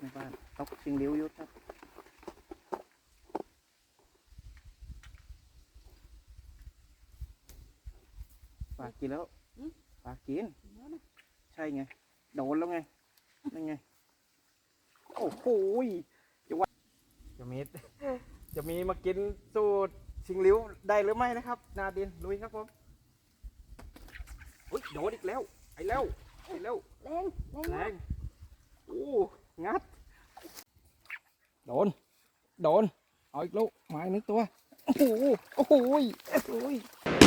ในบ้านตกชิงริ้วอยุทธครับปากกินแล้วปากกิน ใช่ไง โดนแล้วไง นั่นไง โอ้โหยจะว่าจะมีจะมีมากินสูตรชิงริ้วได้หรือไม่นะครับ นาดินลุยครับผมอุ้ยโดนอีกแล้ว ไอ้แล้วไอ้แล้วแรงแรงแรมากงโอ้งัด โดน โดน เอาอีกลูกไม้หนึ่งตัว โอ้โห โอ้โหยโอ้โห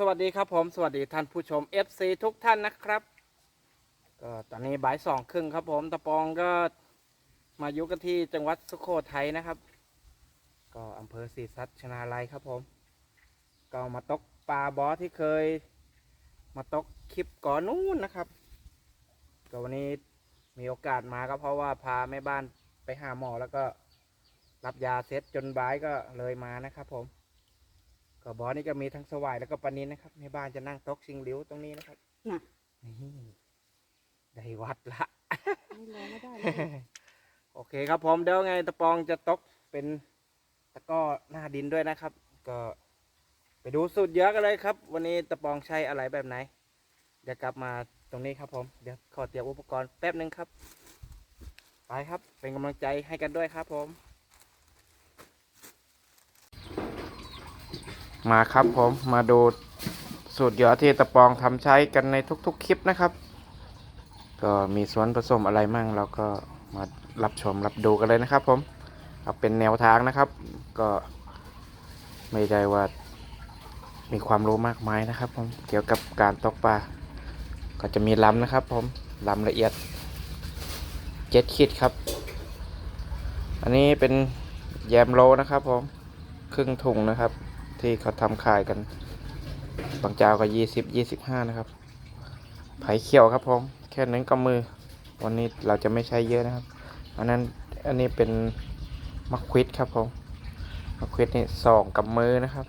สวัสดีครับผมสวัสดีท่านผู้ชม FC ทุกท่านนะครับ ก็ตอนนี้บ่ายสองครึ่งครับผมตะปองก็มาอยู่กันที่จังหวัดสุโขทัยนะครับ ก็อำเภอศรีสัชนาลัยครับผม ก็มาตกปลาบอสที่เคย มาตกคลิปก่อนนู้นนะครับ ก็วันนี้มีโอกาสมาก็เพราะว่าพาแม่บ้านไปหาหมอแล้วก็รับยาเสร็จจนบ่ายก็เลยมานะครับผม ก็บอสนี่ก็มีทั้งสวายแล้วก็ปลานินนะครับแม่บ้านจะนั่งตกชิงหลิวตรงนี้นะครับน่ะ นี่ได้วัดละ ไม่รอไม่ได้เลยโอเคครับผมเดี๋ยวไงตะปองจะตกเป็นตะกร้อหน้าดินด้วยนะครับ ก็ ไปดูสูตรเยอะกันเลยครับ วันนี้ตะปองใช้อะไรแบบไหน เดี๋ยวกลับมาตรงนี้ครับผมเดี๋ยวขอเตรียมอุปกรณ์แป๊บหนึ่งครับ ไปครับเป็นกำลังใจให้กันด้วยครับผม มาครับผมมาดูสูตรเหยื่อที่ตะปองทำใช้กันในทุกๆคลิปนะครับ ก็มีส่วนผสมอะไรมั่งเราก็มารับชมรับดูกันเลยนะครับ ผมเอาเป็นแนวทางนะครับ ก็ไม่ได้ว่ามีความรู้มากมายนะครับ ผมเกี่ยวกับการตกปลาก็จะมีลำนะครับ ผมลำละเอียดเจ็ดขีดครับ อันนี้เป็นแยมโลนะครับ ผมครึ่งถุงนะครับ ที่เขาทำขายกันบางเจ้าก็ยี่สิบยี่สิบห้านะครับ ไผ่เขียวครับผม แค่นั้นก็มือ วันนี้เราจะไม่ใช้เยอะนะครับ อันนั้นอันนี้เป็นมะควิดครับผมมะควิดนี่สองกับมือนะครับ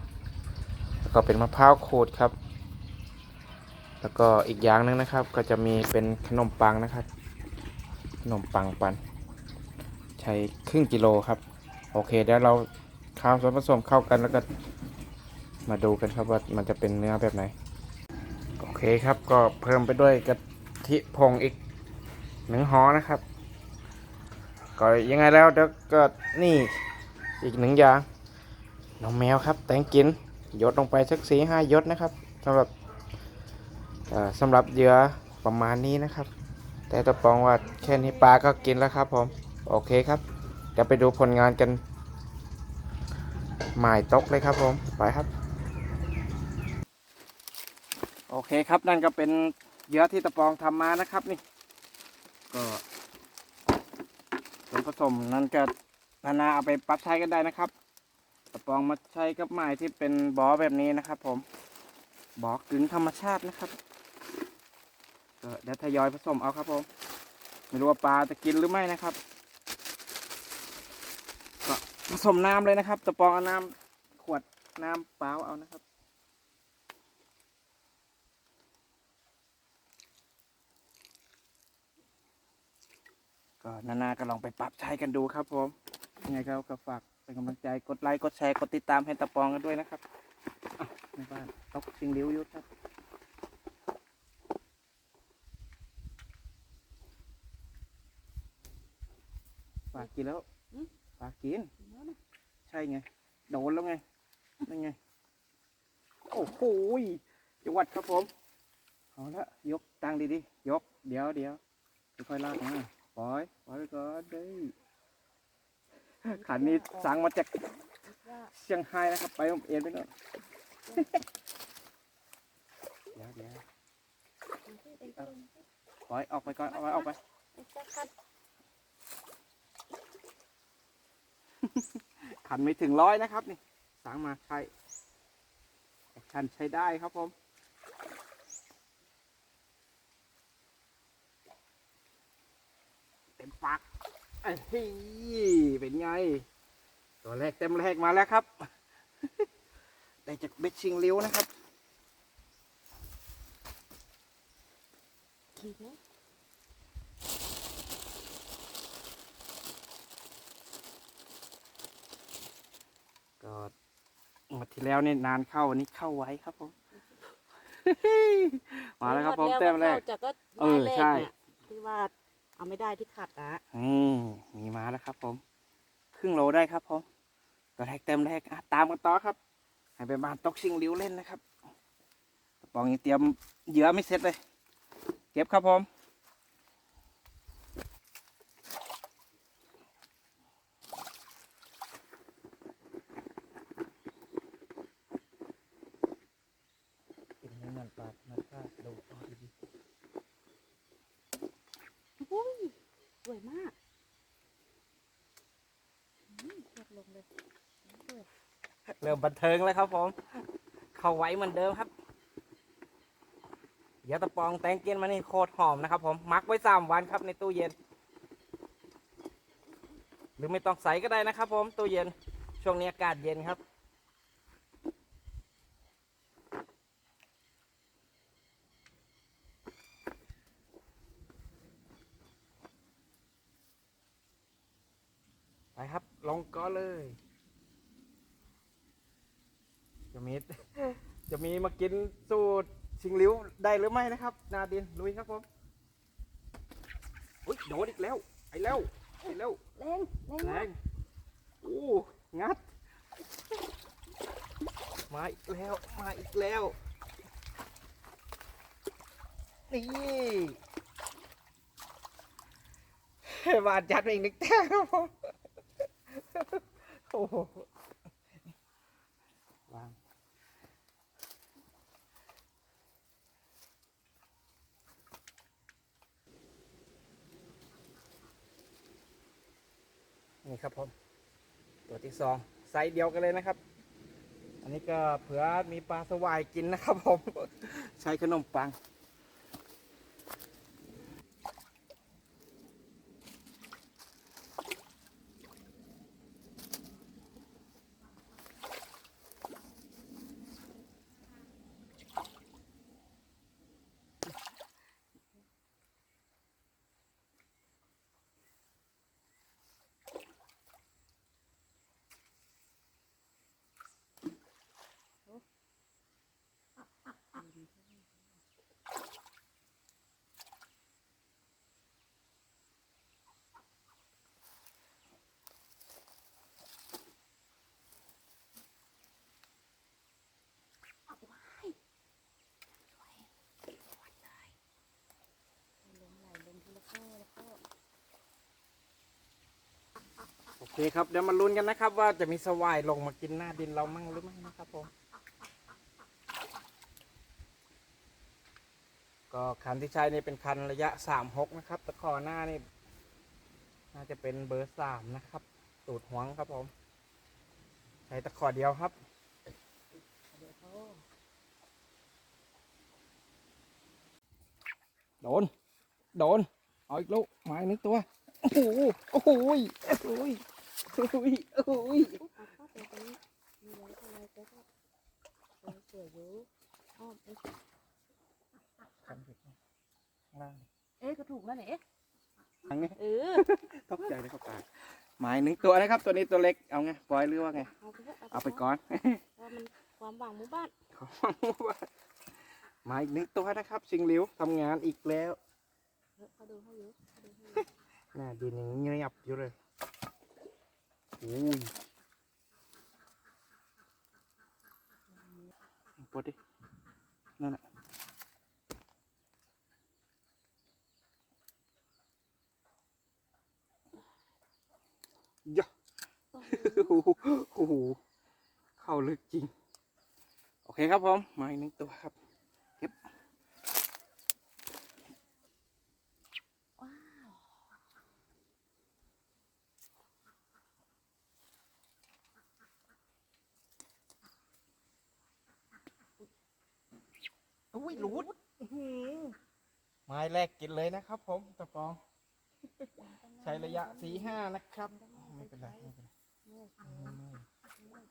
แล้วก็เป็นมะพร้าวขูดครับ แล้วก็อีกอย่างหนึงนะครับ ก็จะมีเป็นขนมปังนะครับ ขนมปังปัน ใช้ครึ่งกิโลครับ โอเคเดี๋ยวเราข้าวส่วนผสมเข้ากันแล้วก็ มาดูกันครับว่ามันจะเป็นเนื้อแบบไหน โอเคครับก็เพิ่มไปด้วยกะทิพงอีกหนึ่งห่อนะครับ ก็ยังไงแล้วเดี๋ยวก็นี่อีกหนึ่งอย่างน้องแมวครับ แตงกินยดลงไปสักสีห้ายดนะครับสำหรับสำหรับเหยื่อประมาณนี้นะครับ แต่ตะปองว่าแค่นี้ปลาก็กินแล้วครับผม โอเคครับเดี๋ยวไปดูผลงานกันหมายตกเลยครับผม ไปครับ โอ เคครับนั่นก็เป็นเหยื่อที่ตะปองทำมานะครับนี่ ก็ส่วนผสมนั้นก็นานาเอาไปปรับใช้กันได้นะครับ ตะปองมาใช้กับไม้ที่เป็นบอแบบนี้นะครับ ผมบอกึ่งธรรมชาตินะครับก็เดี๋ยวทยอยผสมเอาครับผมไม่รู้ว่าปลาจะกินหรือไม่นะครับก็ผสมน้ำเลยนะครับ ตะปองเอาน้ำขวดน้ำเปล่าเอานะครับ ก็นานาก็ลองไปปรับใช้กันดูครับผมยังไงก็ก็ฝากเป็นกำลังใจกดไลค์กดแชร์กดติดตามให้ตะปองกันด้วยนะครับอะในบ้านตกชิงริ้วยุทธครับฝากกินแล้วฝากกิน ใช่ไง โดนแล้วไงนั่นไง โอ้โหยจังหวัดครับผม เอาละยกตังดีดีๆยก เดี๋ยวเดี๋ยวค่อยๆลากมา ปล่อยปล่อยไปก่อนเด้ขันนี้สั่งมาจากเชียงไฮ้นะครับ ไปเอ็นไปหน่อยเดี๋ยวเดี๋ยวปล่อยออกไปก่อนเอาไว้ออกไปขันไม่ถึงร้อยนะครับนี่สั่งมาใช้แอคชั่นใช้ได้ครับผมปากไอ้ เฮ้ยเป็นไง ตัวแรกเต็มแรกมาแล้วครับ ได้จากเบ็ดชิงเลี้ยวนะครับก็งวดที่แล้วนี่นานเข้าวันนี้เข้าไว้ครับผมมาแล้วครับผมเต็มแรก จากก็เออได้เลขใช่เนี่ยที่ว่า เอาไม่ได้ที่ขัดนะนี่มีมาแล้วครับ ผม ครึ่งโลได้ครับผมตัวแรกเต็มแรกอะตามกันต่อครับ ให้ไปบ้านตกชิงริ้วเล่นนะครับกระป๋องยังเตรียมเหยื่อไม่เสร็จเลย เก็บครับผมเป็นเงินปาดนะครับดูเอาดีอุ้ ยสวยมากเลงเลยเริ่มบันเทิงแล้วครับผม เข้าไว้เหมือนเดิมครับเดี๋ยวตะปองแตงเกียนมานี่โคตรหอมนะครับผมมักไว้สามวันครับในตู้เย็น หรือไม่ต้องใส่ก็ได้นะครับผมตู้เย็นช่วงนี้อากาศเย็นครับ ไปครับ ลงก็ เลยจะมีจะมีมากินสูตรชิงลิ้วได้หรือไม่นะครับ นาดินลุยครับผมอุ้ยโดนอีกแล้ว ไอ้แล้วไอ้แล้วเล่งเล่งแรงโอ้งัด มาอีกแล้วมาอีกแล้วนี่บาดจัดไปอีกหนึ่งแต้มครับผม โอ้โหวางนี่ครับผมตัวที่สองไซส์เดียวกันเลยนะครับ อันนี้ก็เผื่อมีปลาสวายกินนะครับผม ใช้ขนมปัง ลงไหลลงทีละข้อแล้วก็ โอเคครับเดี๋ยวมาลุ้นกันนะครับ ว่าจะมีสวายลงมากินหน้าดินเรามั่งหรือไม่นะครับผมก็คันที่ใช้นี่เป็นคันระยะสามหกนะครับตะขอหน้านี่น่าจะเป็นเบอร์สามนะครับ ตูดหวงครับผม ใช้ตะขอเดียวครับโดน โดน เอาอีกลูกมาอีกหนึ่งตัว โอ้โห โอ้โหโอ้โหย อ้โหยโอ้โหยเอาเข้าไปตรงนี้มีไว้ทำไมก็ได้เออสวยอยู่อ้อมเอ๊ะข้างล่างเอ๊ะก็ถูกแล้วเนี่ยเอ๊ะทางนี้เออตกใจเลยครับตาไม้หนึ่งนึ่งตัวนะครับ ตัวนี้ตัวเล็กเอาไงปล่อยหรือว่าไงเอาไปเถอะเอาไปก่อนว่ามันความหวังหมู่บ้านขอว่ามาอีกหนึ่งตัวนะครับชิงหลิวทำงานอีกแล้วเถอะเขาดูให้อยู่เขาดูให้อยู่หน้าดินยังเงียบอยู่เลย อุ้ยปวดดิ นั่นน่ะยะโอ้โหโอ้โห เข้าลึกจริง โอเคครับผม มาอีกหนึ่งตัวครับเก็บ ว้าว อุ้ยหลุดไม้แรกกินเลยนะครับผมตะปอง ใช้ระยะสี่ห้านะครับ ไม่เป็นไรไม่เป็นไรเนี่ยไม่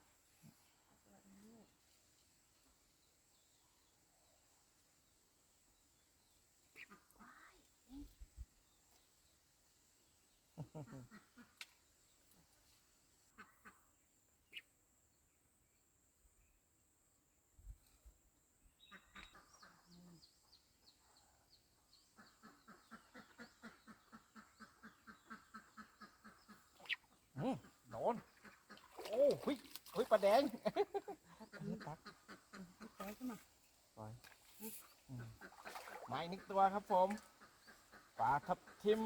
อืมโดน โอ้ หุยหุยปลาแดงนี่ตักไปขึ้นมาปล่อยอืมมาอีกหนึ่งตัวครับผมปลาทับทิม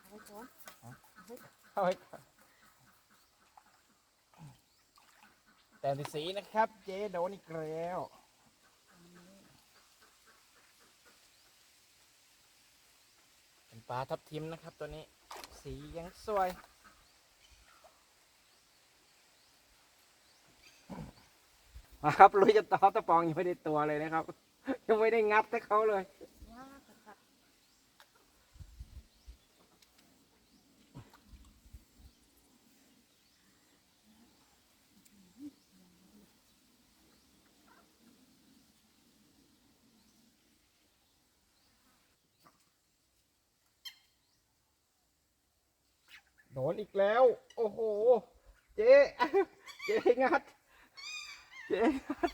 เอาไปก่อนเข้าไปก่อนแต่ที่สีนะครับ เจ๊โดนอีกแล้วเป็นปลาทับทิมนะครับตัวนี้ สียังสวย มาครับลุยจะต่อตะปองยังไม่ได้ตัวเลยนะครับ ยังไม่ได้งับแต่เขาเลยยากอะค่ะโดนอีกแล้ว โอ้โห เจ๊ เจ๊งัด เจ๊งัด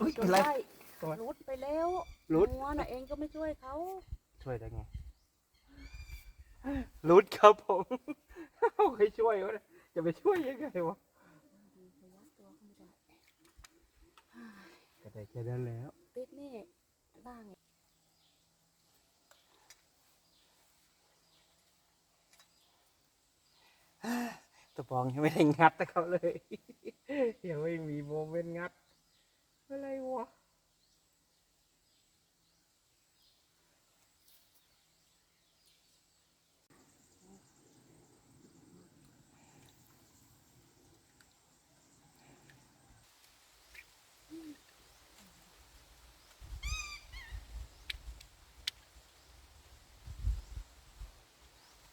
อุ้ยเป็นไรได้ตัวรุดไปแล้วรุดงัวน่ะเองก็ไม่ช่วยเขาช่วยได้ไงรุดครับผมเอาใครช่วยวะเนี่ยจะไปช่วยยังไงวะดีขยับตัวเขาไม่ได้ก็ได้แค่นั้นแล้ว ติดนี่ด่าง ตะปองยังไม่ได้งัดแต่เขาเลย ยังไม่มีโมเมนต์งัด อะไรวะ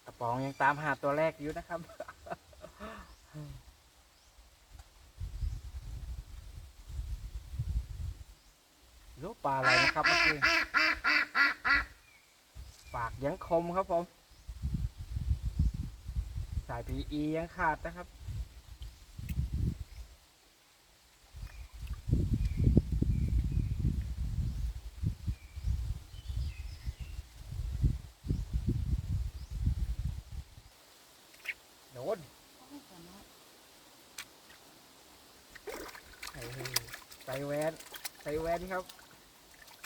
กระป๋องยังตามหาตัวแรกอยู่นะครับ รู้ป ลาอะไรนะครับเมื่อกี้ปากยังคมครับผม สายพีอียังขาดนะครับ โดน ไม่สามารถ เออใส่แวนใส่แวนครับ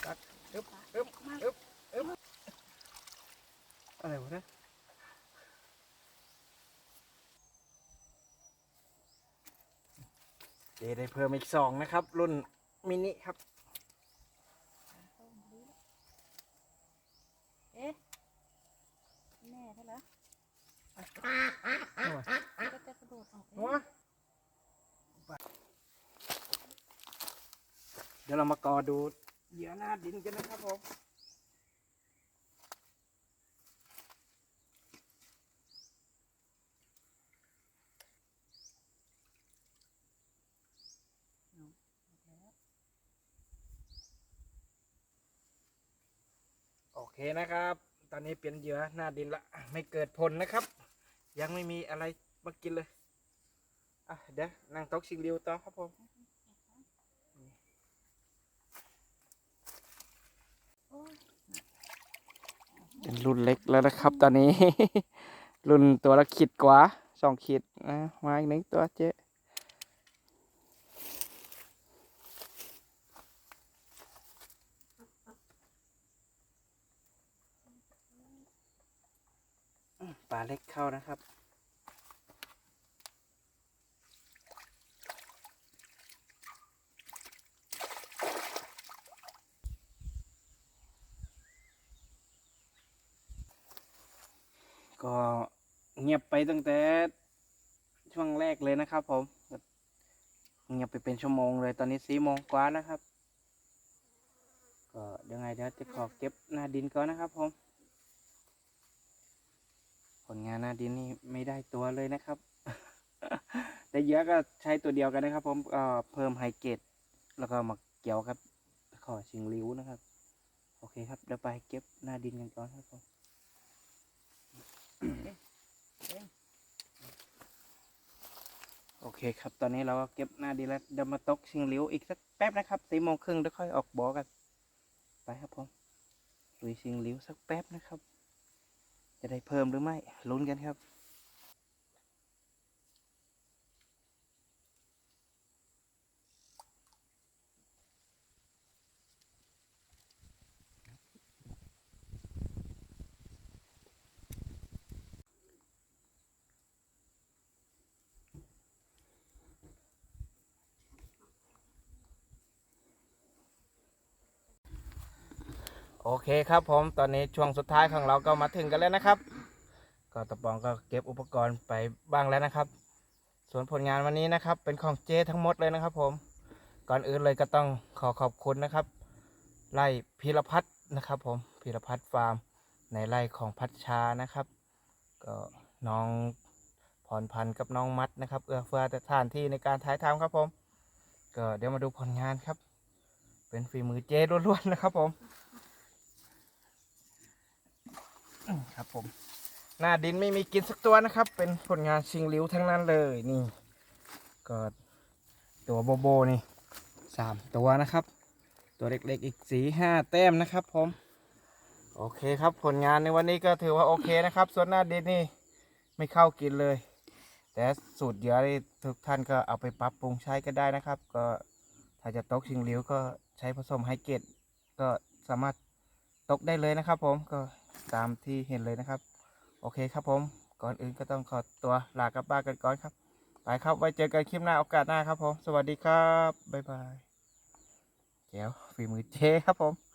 ตักอึ๊บอึ๊บอึ๊บอึ๊บ อะไรวะเนี่ยเจได้เพิ่มอีกสองนะครับ รุ่นมินิครับ เอ๊ะแน่ใช่เหรอเอาวะก็จะกระโดดออกเองเอาวะเดี๋ยวเรามากอดูเหยื่อหน้าดินกันนะครับผม เคนะครับ ตอนนี้เปลี่ยนเหยื่อหน้าดินละไม่เกิดผลนะครับ ยังไม่มีอะไรมากินเลยอะเดี๋ยวนั่งโต๊ะชิงริวต่อครับผมเป็นรุ่นเล็กแล้วนะครับ ตอนนี้ รุ่นตัวละขีดกว่าสองขีดนะมาอีกหนึ่งตัวเจ๊ ปลาเล็กเข้านะครับ ก็เงียบไปตั้งแต่ช่วงแรกเลยนะครับผมเงียบไปเป็นชั่วโมงเลยตอนนี้สี่โมงกว่านะครับ ก็เดี๋ยวไงเดี๋ยวจะขอเก็บหน้าดินก่อนนะครับผม ลงานหน้าดินนี่ไม่ได้ตัวเลยนะครับ แต่เยอะก็ใช้ตัวเดียวกันนะครับ ผมเอ่อเพิ่มไฮเกรดแล้วก็มาเกี่ยวครับ ขอชิงริ้วนะครับ โอเคครับเดี๋ยวไปเก็บหน้าดินกันก่อนครับผมโอเคครับ ตอนนี้เราก็เก็บหน้าดีแล้วเดี๋ยวมาตกชิงหลิวอีกสักแป๊บนะครับสี่โมงครึ่งเดี๋ยวค่อยออกบอกัน ไปครับผมลุยชิงหลิวสักแป๊บนะครับ จะได้เพิ่มหรือไม่ลุ้นกันครับ เคครับผมตอนนี้ช่วงสุดท้ายของเราก็มาถึงกันแล้วนะครับ ก็ตะปองก็เก็บอุปกรณ์ไปบ้างแล้วนะครับ ส่วนผลงานวันนี้นะครับ เป็นของเจทั้งหมดเลยนะครับ ผมก่อนอื่นเลยก็ต้องขอขอบคุณนะครับไร่พีรพัฒน์นะครับ ผมพีรพัฒน์ฟาร์ม ในไร่ของพัชชานะครับ ก็น้องพรพันธ์กับน้องมัดนะครับ เอื้อเฟื้อสถานที่ในการถ่ายทำครับผม ก็เดี๋ยวมาดูผลงานครับ เป็นฝีมือเจล้วนๆนะครับผม ครับผม หน้าดินไม่มีกินสักตัวนะครับ เป็นผลงานชิงริ้วทั้งนั้นเลยนี่ก็ตัวโบโบนี่สามตัวนะครับ ตัวเล็กๆอีกสีห้าแต้มนะครับผม โอเคครับผลงานในวันนี้ก็ถือว่าโอเคนะครับ ส่วนหน้าดินนี่ไม่เข้ากินเลย แต่สูตรเยอะนี่ทุกท่านก็เอาไปปรับปรุงใช้ก็ได้นะครับ ก็ถ้าจะตกชิงริ้วก็ใช้ผสมไฮเกรดก็สามารถตกได้เลยนะครับผมก็ ตามที่เห็นเลยนะครับ โอเคครับผมก่อนอื่นก็ต้องขอตัวลากลับบ้านกันก่อนครับ ไปครับไว้เจอกันคลิปหน้าโอกาสหน้าครับผม สวัสดีครับ บ๊ายบายแก้วฝีมือเจครับผม